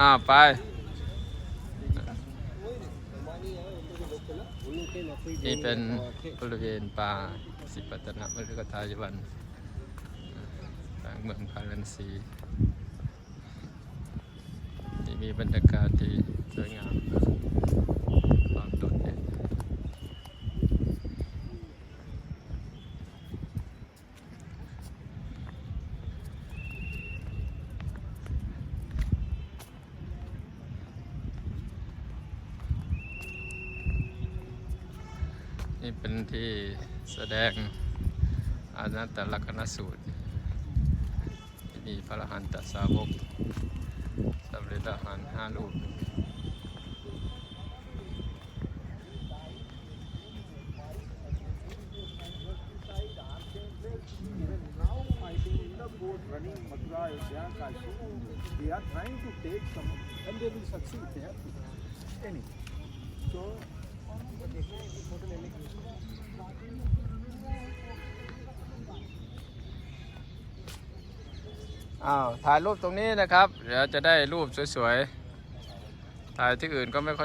อ่าไปนี่เป็นบริเวณป่าสิปัตนมฤคทายวันกลางเมืองพารันซี ที่มีบรรยากาศที่สวยงามความโดดเด่น นี่เป็นที่แสดงอานัตตลกนสูตร ที่มีพระหันตสาวกสำเร็จอาหารห้าลูก อ้าวถ่ายรูปตรงนี้นะครับ เดี๋ยวจะได้รูปสวยๆ ถ่ายที่อื่นก็ไม่ค่อย